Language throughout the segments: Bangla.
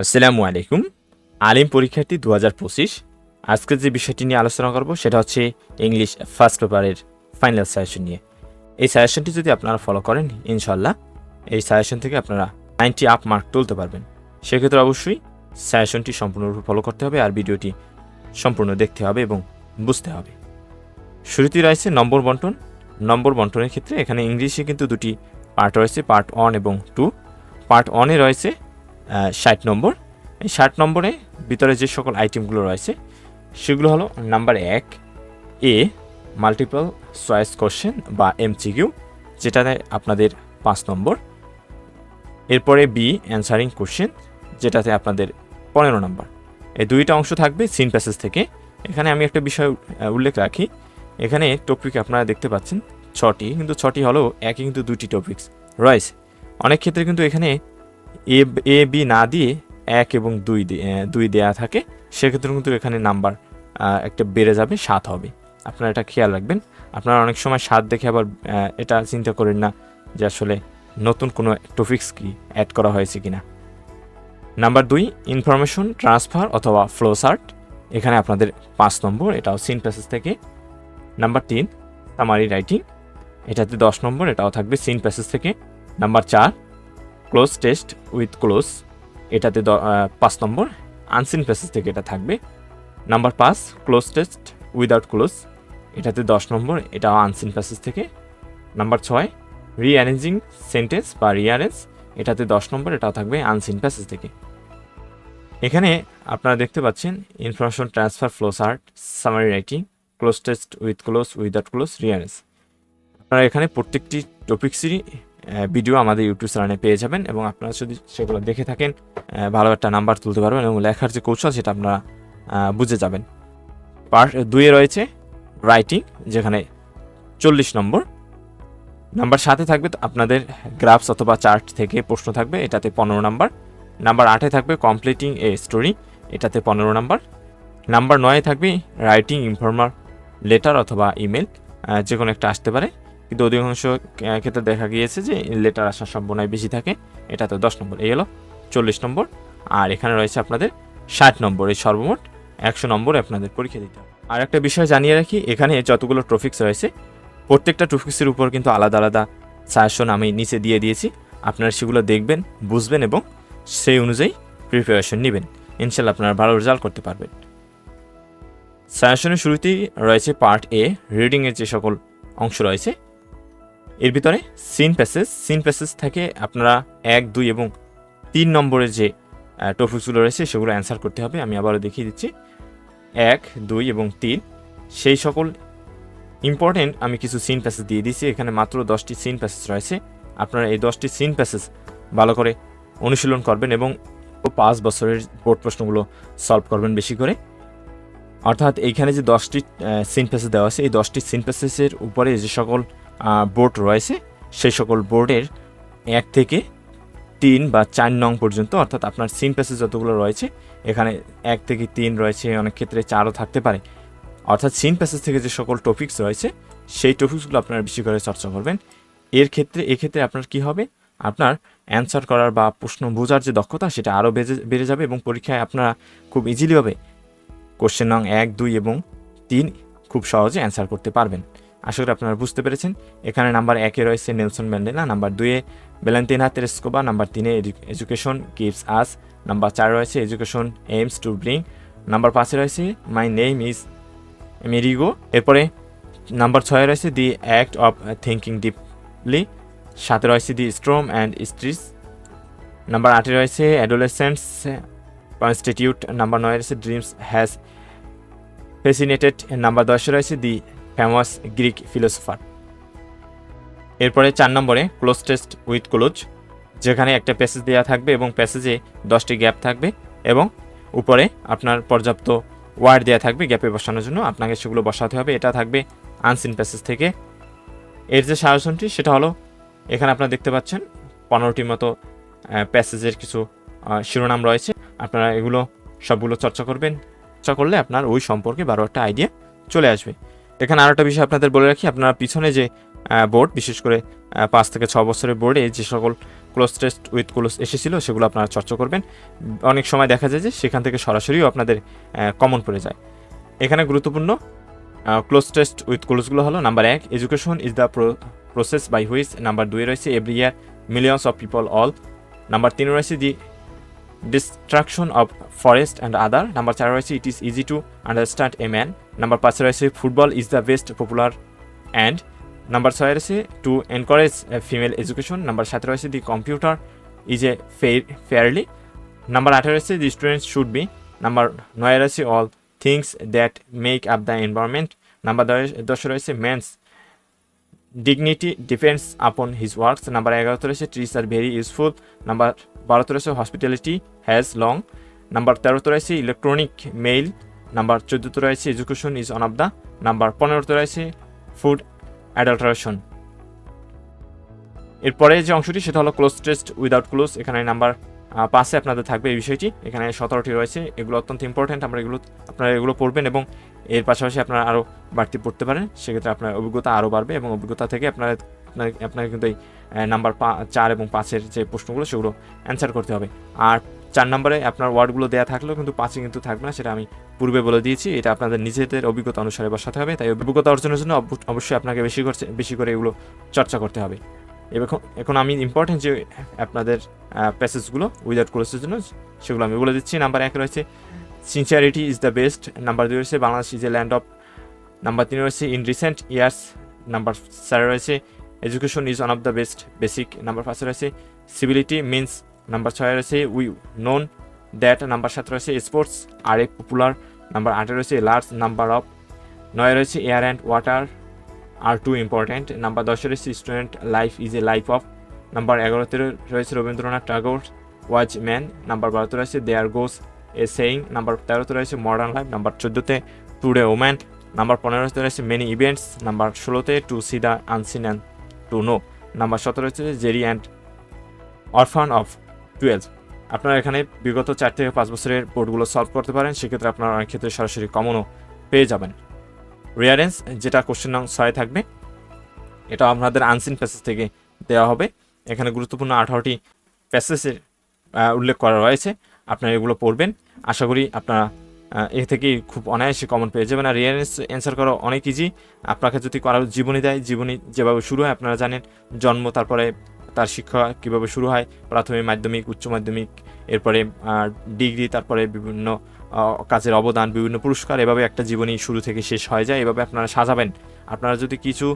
আসসালামু আলাইকুম। আলিম পরীক্ষার্থী দু হাজার পঁচিশ। আজকে যে বিষয়টি নিয়ে আলোচনা করব, সেটা হচ্ছে ইংলিশ ফার্স্ট পেপারের ফাইনাল সাজেশন নিয়ে। এই সাজেশনটি যদি আপনারা ফলো করেন ইনশাল্লাহ এই সাজেশন থেকে আপনারা নাইনটি আপ মার্ক তুলতে পারবেন। সেক্ষেত্রে অবশ্যই সাজেশনটি সম্পূর্ণরূপে ফলো করতে হবে আর ভিডিওটি সম্পূর্ণ দেখতে হবে এবং বুঝতে হবে। শুরুতেই রয়েছে নম্বর বন্টন। নম্বর বন্টনের ক্ষেত্রে এখানে ইংলিশে কিন্তু দুটি পার্ট রয়েছে, পার্ট ওয়ান এবং টু। পার্ট ওয়ানে রয়েছে ষাট নম্বর। এই ষাট নম্বরে ভিতরে যে সকল আইটেমগুলো রয়েছে, সেগুলো হলো নাম্বার এক a multiple choice question M M এমসিকিউ যেটাতে আপনাদের পাঁচ নম্বর। এরপরে বি অ্যান্সারিং কোশ্চেন যেটাতে আপনাদের পনেরো নম্বর। এই দুইটা অংশ থাকবে সিন প্যাসেজ থেকে। এখানে আমি একটা বিষয় উল্লেখ রাখি। এখানে টপিক আপনারা দেখতে পাচ্ছেন, ছটি। কিন্তু ছটি হলেও একই কিন্তু দুটি টপিকস রয়েছে অনেক ক্ষেত্রে কিন্তু এখানে এ এ, বি না দিয়ে এক এবং দুই দুই দেয়া থাকে, সেক্ষেত্রে কিন্তু এখানে নাম্বার একটা বেড়ে যাবে, সাত হবে। আপনারা এটা খেয়াল রাখবেন। আপনারা অনেক সময় সাত দেখে আবার এটা চিন্তা করেন না যে আসলে নতুন কোনো টপিক্স কি অ্যাড করা হয়েছে কি না নাম্বার দুই ইনফরমেশন ট্রান্সফার অথবা ফ্লো সার্ট এখানে আপনাদের পাঁচ নম্বর, এটাও সিন প্যাসেজ থেকে। নাম্বার তিন সামারি রাইটিং এটাতে দশ নম্বর, এটাও থাকবে সিন প্যাসেজ থেকে। নাম্বার চার ক্লোজ টেস্ট উইথ ক্লোজ, এটাতে পাঁচ নম্বর, আনসিন প্যাসেজ থেকে এটা থাকবে। নাম্বার পাঁচ, ক্লোজ টেস্ট উইদাউট ক্লোজ, এটাতে দশ নম্বর, এটাও আনসিন প্যাসেজ থেকে। নাম্বার ছয়, রিঅ্যারেঞ্জিং সেন্টেন্স বা রিয়ারেন্স এটাতে দশ নম্বর, এটাও থাকবে আনসিন প্যাসেজ থেকে। এখানে আপনারা দেখতে পাচ্ছেন information transfer flow chart summary writing, cloze test with cloze, without cloze reference আপনারা এখানে প্রত্যেকটি টপিক্সেরই ভিডিও আমাদের ইউটিউব চ্যানেলে পেয়ে যাবেন এবং আপনারা যদি সেগুলো দেখে থাকেন ভালো একটা নাম্বার তুলতে পারবেন এবং লেখার যে কৌশল সেটা আপনারা বুঝে যাবেন। পার্ট দুয়ে রয়েছে রাইটিং যেখানে চল্লিশ নম্বর। নাম্বার সাথে থাকবে আপনাদের গ্রাফস অথবা চার্ট থেকে প্রশ্ন থাকবে, এটাতে পনেরো নাম্বার নাম্বার আটে থাকবে কমপ্লিটিং এ স্টোরি এটাতে পনেরো নাম্বার নাম্বার নয়ে থাকবে রাইটিং ইনফর্মার লেটার অথবা ইমেল যে কোনো একটা আসতে পারে। কিন্তু অধিকাংশ ক্ষেত্রে দেখা গিয়েছে যে লেটার আসার সম্ভাবনায় বেশি থাকে। এটা তো দশ নম্বর। এই হলো চল্লিশ নম্বর। আর এখানে রয়েছে আপনাদের ষাট নম্বর। এই সর্বমোট একশো নম্বরে আপনাদের পরীক্ষা দিতে হবে। আর একটা বিষয় জানিয়ে রাখি, এখানে যতগুলো ট্রফিক্স রয়েছে, প্রত্যেকটা ট্রফিক্সের উপর কিন্তু আলাদা আলাদা সাজেশন আমি নিচে দিয়ে দিয়েছি। আপনারা সেগুলো দেখবেন, বুঝবেন এবং সেই অনুযায়ী প্রিপারেশন নেবেন। ইনশাল্লাহ আপনারা ভালো রেজাল্ট করতে পারবেন। সাজেশনের শুরুতেই রয়েছে পার্ট এ রিডিংয়ের যে সকল অংশ রয়েছে এর ভিতরে সিন প্যাসেজ সিন প্যাসেজ থেকে আপনারা এক, দুই এবং তিন নম্বরের যে টপিকসগুলো রয়েছে, সেগুলো অ্যান্সার করতে হবে। আমি আবারও দেখিয়ে দিচ্ছি। এক, দুই এবং তিন, সেই সকল ইম্পর্টেন্ট আমি কিছু সিন প্যাসেজ দিয়ে দিয়েছি। এখানে মাত্র দশটি সিন প্যাসেজ রয়েছে। আপনারা এই দশটি সিন প্যাসেজ ভালো করে অনুশীলন করবেন এবং পাঁচ বছরের বোর্ড প্রশ্নগুলো সলভ করবেন বেশি করে। অর্থাৎ এইখানে যে দশটি সিন প্যাসেজ দেওয়া আছে, এই দশটি সিন প্যাসেজের উপরে যে সকল বোর্ড রয়েছে। সেই সকল বোর্ডের এক থেকে তিন বা চার নং পর্যন্ত, অর্থাৎ আপনার সিন প্যাসেজ যতগুলো রয়েছে, এখানে এক থেকে তিন রয়েছে, অনেক ক্ষেত্রে চারও থাকতে পারে। অর্থাৎ সিন প্যাসেজ থেকে যে সকল টপিকস রয়েছে, সেই টপিকসগুলো আপনারা বেশি করে চর্চা করবেন। এর ক্ষেত্রে, এক্ষেত্রে আপনার কি হবে? আপনার অ্যান্সার করার বা প্রশ্ন বোঝার যে দক্ষতা, সেটা আরও বেড়ে বেড়ে যাবে এবং পরীক্ষায় আপনারা খুব ইজিলি হবে কোশ্চেন নং এক, দুই এবং তিন খুব সহজে অ্যান্সার করতে পারবেন। আশা করি আপনারা বুঝতে পেরেছেন। এখানে নাম্বার একে রয়েছে নেলসন ম্যান্ডেলা, নাম্বার দুয়ে বেলান্তিনা তেরেস্কোবা নাম্বার তিনে এডুকেশন গিভস আস, নাম্বার চার রয়েছে education aims to bring, number পাঁচে রয়েছে মাই নেম ইজ মেরিগো এরপরে নাম্বার ছয়ে রয়েছে the act of thinking deeply সাথে রয়েছে the storm and stress, number আটে রয়েছে অ্যাডোলেসেন্টস কনস্টিটিউট, নাম্বার নয় রয়েছে ড্রিমস হ্যাজ ফেসিনেটেড নাম্বার দশে রয়েছে দি ফেমাস গ্রিক ফিলোসফার। এরপরে চার নম্বরে ক্লোজ টেস্ট উইথ ক্লোজ, যেখানে একটা প্যাসেজ দেওয়া থাকবে এবং প্যাসেজে দশটি গ্যাপ থাকবে এবং উপরে আপনার পর্যাপ্ত ওয়ার্ড দেওয়া থাকবে, গ্যাপে বসানোর জন্য আপনাকে সেগুলো বসাতে হবে। এটা থাকবে আনসিন প্যাসেজ থেকে। এর যে সাজেশনটি সেটা হলো এখানে আপনারা দেখতে পাচ্ছেন পনেরোটির মতো প্যাসেজের কিছু শিরোনাম রয়েছে। আপনারা এগুলো সবগুলো চর্চা করবেন। চর্চা করলে আপনার ওই সম্পর্কে বারো একটা আইডিয়া চলে আসবে। এখানে আরও একটা বিষয় আপনাদের বলে রাখি, আপনারা পিছনে যে বোর্ড বিশেষ করে পাঁচ থেকে ছ বছরের বোর্ডে যে সকল ক্লোজ টেস্ট উইথ ক্লোজ এসেছিল, সেগুলো আপনারা চর্চা করবেন। অনেক সময় দেখা যায় যে, সেখান থেকে সরাসরিও আপনাদের কমন পড়ে যায়। এখানে গুরুত্বপূর্ণ ক্লোজ টেস্ট উইথ ক্লোজগুলো হলো নাম্বার এক education is the process by which number দুই রয়েছে every year millions of people all number তিন রয়েছে the destruction of forest and other number চার রয়েছে it is easy to understand a man number পাঁচ রয়েছে football is the best popular and number ছয় রয়েছে to encourage female education number সাত রয়েছে the computer is a fairly number আঠারো রয়েছে the students should be number নয় রয়েছে all things that make up the environment number দশ রয়েছে men's dignity depends upon his works number এগারোতে রয়েছে trees are very useful number বারোতে রয়েছে হসপিটালিটি হ্যাজ লং নাম্বার তেরোতে রয়েছে ইলেকট্রনিক মেইল নাম্বার চোদ্দোতে রয়েছে education is on of the number পনেরোতে রয়েছে ফুড অ্যাডাল্টারেশন এরপরে যে অংশটি, সেটা হলো ক্লোজ টেস্ট উইদাউট ক্লোজ এখানে নাম্বার পাশে আপনাদের থাকবে এই বিষয়টি। এখানে সতেরোটি রয়েছে। এগুলো অত্যন্ত ইম্পর্ট্যান্ট আমরা এগুলো, আপনারা এগুলো পড়বেন এবং এর পাশাপাশি আপনারা আরও বাড়তি পড়তে পারেন। সেক্ষেত্রে আপনার অভিজ্ঞতা আরও বাড়বে এবং অভিজ্ঞতা থেকে আপনারা, আপনার কিন্তু এই নাম্বার চার এবং পাঁচের যে প্রশ্নগুলো, সেগুলো অ্যান্সার করতে হবে। আর চার নম্বরে আপনার ওয়ার্ডগুলো দেওয়া থাকলেও কিন্তু পাঁচে কিন্তু থাকবে না, সেটা আমি পূর্বে বলে দিয়েছি। এটা আপনাদের নিজেদের অভিজ্ঞতা অনুসারে বসাতে হবে। তাই অভিজ্ঞতা অর্জনের জন্য অবশ্যই আপনাকে বেশি করছে, বেশি করে এগুলো চর্চা করতে হবে। এখন এখন আমি ইম্পর্টেন্ট যে আপনাদের প্যাসেজগুলো উইদাউট কোর্সের জন্য সেগুলো আমি বলে দিচ্ছি। নাম্বার এক রয়েছে sincerity is the best number দুই রয়েছে, Bangladesh is a land of number তিন রয়েছে ইন রিসেন্ট ইয়ার্স নাম্বার চার রয়েছে education is one of the best basic number পাঁচ রয়েছে সিভিলিটি মিনস নাম্বার ছয় রয়েছে উই নোন দ্যাট নাম্বার সাত রয়েছে sports are a popular number আটে রয়েছে লার্জ নাম্বার অফ নয় রয়েছে air and water are too important number দশে রয়েছে student life is a life of number এগারোতে রয়েছে Rabindranath Tagore was man number বারোতে রয়েছে there goes a saying number তেরোতে রয়েছে মডার্ন লাইফ নাম্বার চোদ্দোতে টুডে ওম্যান নাম্বার পনেরোতে রয়েছে মেনি ইভেন্টস নাম্বার ষোলোতে to see the unseen to know number সতেরো হচ্ছে Jerry and orphan of twelve. আপনারা এখানে বিগত চার থেকে পাঁচ বছরের বোর্ডগুলো সলভ করতে পারেন, সেক্ষেত্রে আপনারা অনেক ক্ষেত্রে সরাসরি কমনও পেয়ে যাবেন। রিয়ারেন্স যেটা কোশ্চেন নং ছয় থাকবে, এটা আপনাদের আনসিন প্যাসেজ থেকে দেওয়া হবে। এখানে গুরুত্বপূর্ণ আঠারোটি প্যাসেজের উল্লেখ করা রয়েছে, আপনারা এগুলো পড়বেন। আশা করি আপনারা এ থেকেই খুব অনায়াসে কমন পেয়ে যাবেন। আর রিয়ারেন্স অ্যান্সার করা অনেক ইজি আপনাকে যদি করার জীবনী দেয়, জীবনী যেভাবে শুরু হয়, আপনারা জানেন জন্ম, তারপরে তার শিক্ষা কীভাবে শুরু হয়, প্রাথমিক, মাধ্যমিক, উচ্চ মাধ্যমিক, এরপরে ডিগ্রি তারপরে বিভিন্ন কাজের অবদান, বিভিন্ন পুরস্কার, এভাবে একটা জীবনী শুরু থেকে শেষ হয়ে যায়, এভাবে আপনারা সাজাবেন। আপনারা যদি কিছু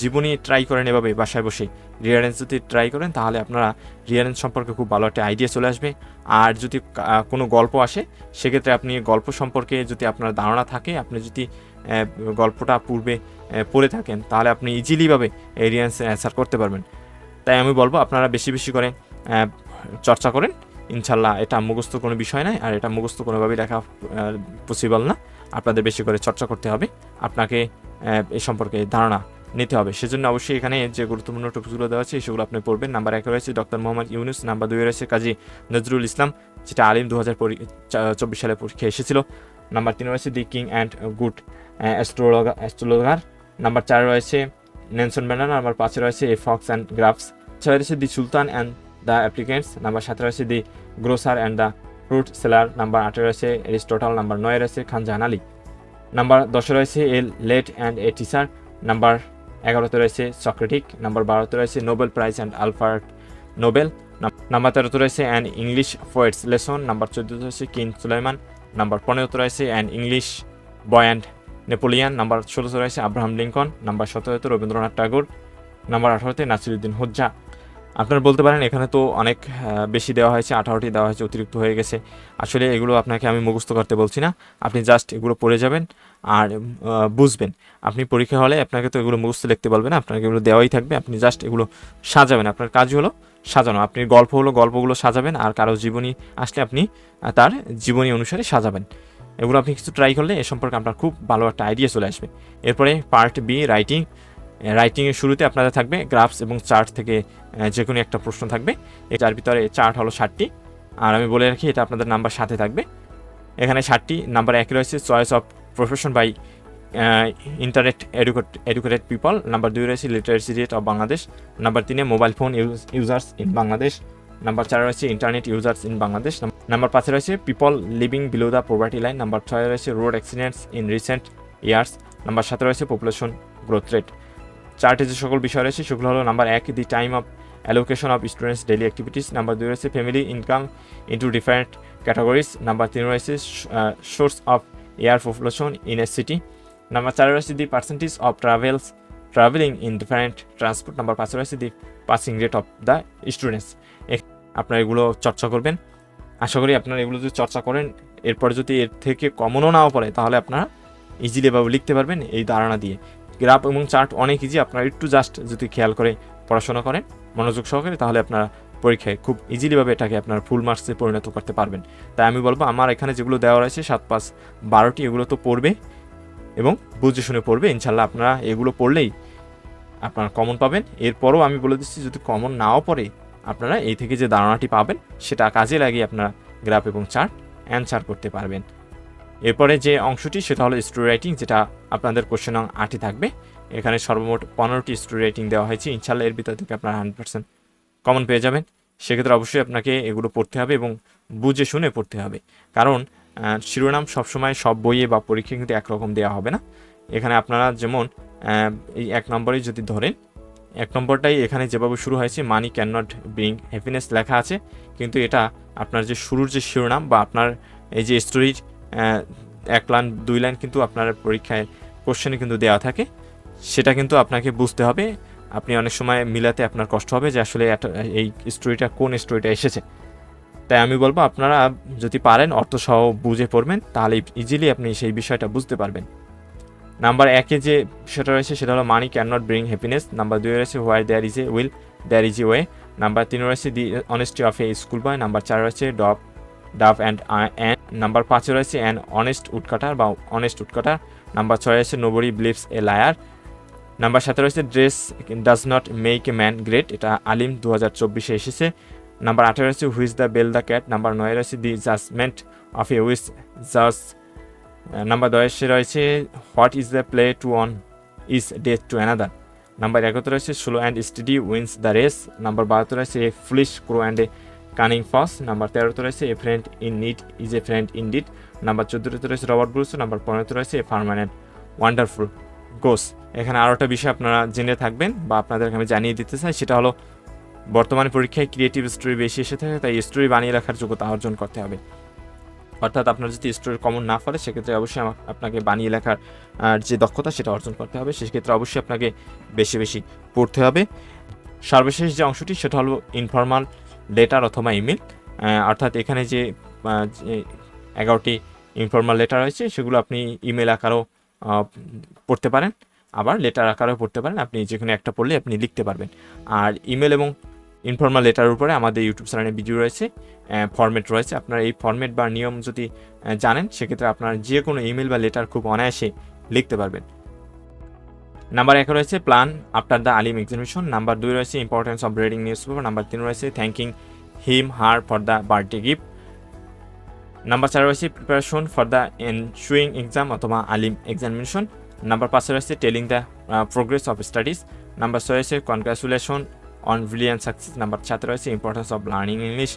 জীবনী ট্রাই করেন এভাবে বাসায় বসে। রিয়ারেন্স যদি ট্রাই করেন, তাহলে আপনারা রিয়ারেন্স সম্পর্কে খুব ভালো একটা আইডিয়া চলে আসবে। আর যদি কোনো গল্প আসে, সেক্ষেত্রে আপনি গল্প সম্পর্কে যদি আপনার ধারণা থাকে, আপনি যদি গল্পটা পূর্বে পড়ে থাকেন, তাহলে আপনি ইজিলিভাবে এই রিয়ারেন্স অ্যান্সার করতে পারবেন। তাই আমি বলব, আপনারা বেশি বেশি করে চর্চা করেন। ইনশাল্লাহ এটা মুখস্থ কোনো বিষয় নয়, আর এটা মুখস্থ কোনোভাবেই লেখা পসিবল না। আপনাদের বেশি করে চর্চা করতে হবে। আপনাকে এ সম্পর্কে ধারণা নিতে হবে। সেজন্য অবশ্যই এখানে যে গুরুত্বপূর্ণ টপিকগুলো দেওয়া আছে, সেগুলো আপনি পড়বেন। নাম্বার এক রয়েছে ডক্টর মোহাম্মদ ইউনুস, নাম্বার দুই রয়েছে কাজী নজরুল ইসলাম, যেটা আলিম দু হাজার চব্বিশ সালে পরীক্ষা এসেছিল। নাম্বার তিন রয়েছে the king and good astrologer astrologer. Number চার রয়েছে নেনসন ব্যানার নাম্বার পাঁচে রয়েছে এ ফক্স অ্যান্ড গ্রাফস। ছয় রয়েছে the sultan and the applicants. Number সাথে রয়েছে the grocer and the fruit seller. Number আটে রয়েছে এরিস্টোটাল। নাম্বার নয় রয়েছে খান জাহান আলী। নাম্বার দশে রয়েছে a late and a teacher. Number এগারোতে রয়েছে সক্রেটিক নাম্বার বারোতে রয়েছে Nobel prize and Alfred Nobel number তেরোতে রয়েছে an English poets lesson number চোদ্দোতে রয়েছে কিন সুলাইমান নাম্বার পনেরোতে রয়েছে an English boy and Napoleon number ষোলোতে রয়েছে আব্রাহাম লিঙ্কন নাম্বার সতেরোতে রবীন্দ্রনাথ ঠাকুর নাম্বার আঠারোতে নাসিরুদ্দিন হোজ্জা আপনারা বলতে পারেন, এখানে তো অনেক বেশি দেওয়া হয়েছে, আঠারোটি দেওয়া হয়েছে, অতিরিক্ত হয়ে গেছে। আসলে এগুলো আপনাকে আমি মুখস্থ করতে বলছি না। আপনি জাস্ট এগুলো পড়ে যাবেন আর বুঝবেন। আপনি পরীক্ষা হলে আপনাকে তো এগুলো মুখস্থ লিখতে বলবেন না, আপনাকে এগুলো দেওয়াই থাকবে। আপনি জাস্ট এগুলো সাজাবেন। আপনার কাজ হলো সাজানো। আপনি গল্প হলো, গল্পগুলো সাজাবেন আর কারও জীবনী আসলে আপনি তার জীবনী অনুসারে সাজাবেন। এগুলো আপনি কিছু ট্রাই করলে এ সম্পর্কে আপনার খুব ভালো একটা আইডিয়া চলে আসবে। এরপরে পার্ট বি রাইটিং রাইটিংয়ের শুরুতে আপনাদের থাকবে গ্রাফস এবং চার্ট থেকে যে কোনো একটা প্রশ্ন থাকবে। এটার ভিতরে চার্ট হলো ষাটটি। আর আমি বলে রাখি, এটা আপনাদের নাম্বার সাথে থাকবে। এখানে ষাটটি নাম্বার একে রয়েছে choice of profession by internet educate educated people number দুই রয়েছে literacy rate of Bangladesh number তিনে mobile phone users in Bangladesh number চার রয়েছে internet users in Bangladesh number পাঁচে রয়েছে people living below the poverty line number ছয় রয়েছে road accidents in recent years number সাথে রয়েছে পপুলেশন গ্রোথ রেট চারটে যে সকল বিষয় রয়েছে, সেগুলো হলো নাম্বার এক the time of allocation of students daily activities number দুই রয়েছে family income into different categories number তিন রয়েছে source of air population in a city number চার রয়েছে the percentage of travels travelling in different transport number পাঁচে রয়েছে the passing rate of the students আপনারা এগুলো চর্চা করবেন। আশা করি আপনারা এগুলো যদি চর্চা করেন, এরপরে যদি এর থেকে কমনও নাও পড়ে, তাহলে আপনারা ইজিলি এভাবে লিখতে পারবেন এই ধারণা দিয়ে। গ্রাফ এবং চার্ট অনেক ইজি আপনারা একটু জাস্ট যদি খেয়াল করে পড়াশোনা করেন, মনোযোগ সহকারে, তাহলে আপনারা পরীক্ষায় খুব ইজিলিভাবে এটাকে আপনার ফুল মার্কসে পরিণত করতে পারবেন। তাই আমি বলব, আমার এখানে যেগুলো দেওয়া রয়েছে, সাত, পাঁচ বারোটি এগুলো তো পড়বে এবং বুঝে শুনে পড়বে। ইনশাল্লাহ আপনারা এগুলো পড়লেই আপনারা কমন পাবেন। এরপরও আমি বলে দিচ্ছি, যদি কমন নাও পড়ে, আপনারা এই থেকে যে ধারণাটি পাবেন, সেটা কাজে লাগিয়ে আপনারা গ্রাফ এবং চার্ট অ্যান্সার করতে পারবেন। এরপরে যে অংশটি, সেটা হলো স্টোরি রাইটিং যেটা আপনাদের কোশ্চেন নং আটই থাকবে। এখানে সর্বমোট পনেরোটি স্টোরি রাইটিং দেওয়া হয়েছে। ইনশাল্লাহ এর ভিতর থেকে আপনারা হান্ড্রেড পার্সেন্ট কমন পেয়ে যাবেন। সেক্ষেত্রে অবশ্যই আপনাকে এগুলো পড়তে হবে এবং বুঝে শুনে পড়তে হবে। কারণ শিরোনাম সবসময় সব বইয়ে বা পরীক্ষায় কিন্তু একরকম দেওয়া হবে না। এখানে আপনারা যেমন এই এক নম্বরে যদি ধরেন, এক নম্বরটাই এখানে যেভাবে শুরু হয়েছে money can not bring happiness লেখা আছে। কিন্তু এটা আপনার যে শুরুর যে শিরোনাম বা আপনার এই যে স্টোরির এক লাইন, দুই লাইন কিন্তু আপনার পরীক্ষায় কোশ্চেনে কিন্তু দেওয়া থাকে। সেটা কিন্তু আপনাকে বুঝতে হবে। আপনি অনেক সময় মিলাতে আপনার কষ্ট হবে যে আসলে এই স্টোরিটা কোন স্টোরিটা এসেছে। তাই আমি বলব, আপনারা যদি পারেন অর্থ সহ বুঝে পড়বেন, তাহলে ইজিলি আপনি সেই বিষয়টা বুঝতে পারবেন। নাম্বার একে যে বিষয়টা রয়েছে, সেটা হলো money can not bring happiness number দুই রয়েছে where there is a will there is a way number তিন রয়েছে the honesty of a school boy number চার রয়েছে ডাভ অ্যান্ড অ্যান্ড নাম্বার পাঁচে রয়েছে অ্যান অনেস্ট উডকাটার বা অনেস্ট উডকাটার নাম্বার ছয় রয়েছে nobody believes a liar. Number সাথে রয়েছে dress does not make a man great, এটা আলিম দু হাজার চব্বিশে এসেছে। নাম্বার আঠেরো রয়েছে who's the bell the cat. Number নয় রয়েছে দি জাজমেন্ট অফ এ উইস জাজ। নাম্বার দশে রয়েছে what is the play to one is death to another. Number এগারোতে রয়েছে slow and steady wins the race. Number বারোতে রয়েছে a foolish crow and a cunning fox number তেরোতে রয়েছে a friend in need is a friend in deed number চোদ্দোতে রয়েছে রবার্ট ব্রুস নাম্বার পনেরোতে রয়েছে এ পারমানেন্ট ওয়ান্ডারফুল গোস এখানে আরও একটা বিষয় আপনারা জেনে থাকবেন বা আপনাদেরকে আমি জানিয়ে দিতে চাই, সেটা হলো বর্তমানে পরীক্ষায় ক্রিয়েটিভ স্টোরি বেশি এসে থাকে, তাই স্টোরি বানিয়ে রাখার যোগ্যতা অর্জন করতে হবে। অর্থাৎ আপনার যদি স্টোরি কমন না পারে সেক্ষেত্রে অবশ্যই আপনাকে বানিয়ে লেখার যে দক্ষতা, সেটা অর্জন করতে হবে। সেক্ষেত্রে অবশ্যই আপনাকে বেশি বেশি পড়তে হবে। সর্বশেষ যে অংশটি, সেটা হলো ইনফর্মাল লেটার অথবা ইমেল অর্থাৎ এখানে যে এগারোটি ইনফর্মাল লেটার রয়েছে, সেগুলো আপনি ইমেল আকারেও পড়তে পারেন। আবার লেটার আকারেও পড়তে পারেন। আপনি যেখানে একটা পড়লে আপনি লিখতে পারবেন। আর ইমেল এবং ইনফর্মাল লেটার উপরে আমাদের ইউটিউব চ্যানেলে ভিডিও রয়েছে ফরম্যাট রয়েছে। আপনার এই ফরম্যাট বা নিয়ম যদি জানেন, সেক্ষেত্রে আপনার যে কোনো ইমেল বা লেটার খুব অনায়াসে লিখতে পারবেন। নাম্বার এক রয়েছে plan after the Alim examination number দুই রয়েছে importance of reading newspaper number তিন রয়েছে thanking him her for the birthday gift number চার রয়েছে preparation for the ensuing exam অথবা আলিম এক্সামিনেশন নাম্বার পাঁচে রয়েছে telling the progress of studies number ছয় রয়েছে congratulation on brilliant success number সাথে রয়েছে importance of learning English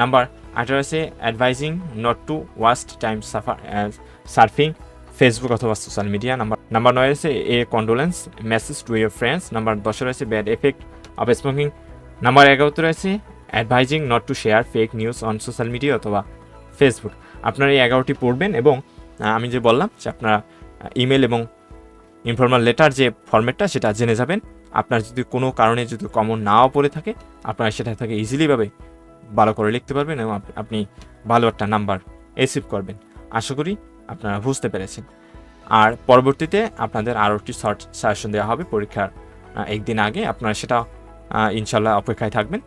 number আট রয়েছে advising not to waste time suffer surfing Facebook অথবা সোশ্যাল মিডিয়া নাম্বার নাম্বার নয় রয়েছে a condolence message to your friends number দশে রয়েছে bad effect of smoking number এগারোতে রয়েছে advising not to share fake news on social media অথবা ফেসবুক আপনারা এই এগারোটি পড়বেন এবং আমি যে বললাম যে আপনারা ইমেল এবং ইনফর্মাল লেটার যে ফরম্যাটটা সেটা জেনে যাবেন। আপনার যদি কোনো কারণে যদি কমন নাও পড়ে থাকে, আপনারা সেটা থেকে ইজিলিভাবে ভালো করে লিখতে পারবেন এবং আপনি ভালো একটা নাম্বার রিসিভ করবেন। আশা করি আপনারা বুঝতে পেরেছেন। আর পরবর্তীতে আপনাদের আরও একটি শর্ট সাজেশন দেওয়া হবে পরীক্ষার একদিন আগে। আপনারা সেটা ইনশাল্লাহ অপেক্ষায় থাকবেন।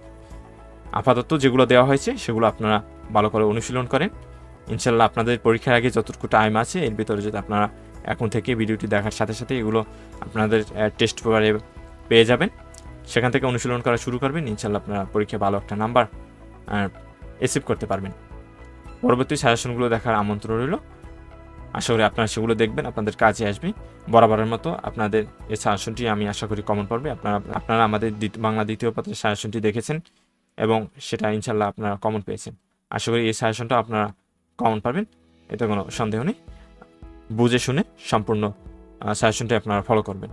আপাতত যেগুলো দেওয়া হয়েছে সেগুলো আপনারা ভালো করে অনুশীলন করেন। ইনশাল্লাহ আপনাদের পরীক্ষার আগে যতটুকু টাইম আছে, এর ভিতরে যদি আপনারা এখন থেকে ভিডিওটি দেখার সাথে সাথে এগুলো আপনাদের টেস্ট পেপারে পেয়ে যাবেন, সেখান থেকে অনুশীলন করা শুরু করবেন। ইনশাল্লাহ আপনারা পরীক্ষায় ভালো একটা নাম্বার এসিভ করতে পারবেন। পরবর্তী সাজেশনগুলো দেখার আমন্ত্রণ রইল। আশা করি আপনারা সেগুলো দেখবেন, আপনাদের কাজে আসবে। বরাবরের মতো আপনাদের এই সাজেশনটি আমি আশা করি কমন পড়বে আপনারা আপনারা আমাদের বাংলা দ্বিতীয় পত্রের সাজেশনটি দেখেছেন এবং সেটা ইনশাল্লাহ আপনারা কমন পেয়েছেন। আশা করি এই সাজেশনটা আপনারা কমন পাবেন, এতে কোনো সন্দেহ নেই। বুঝে শুনে সম্পূর্ণ সাজেশনটি আপনারা ফলো করবেন।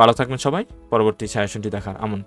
ভালো থাকবেন সবাই, পরবর্তী সাজেশনটি দেখার আমন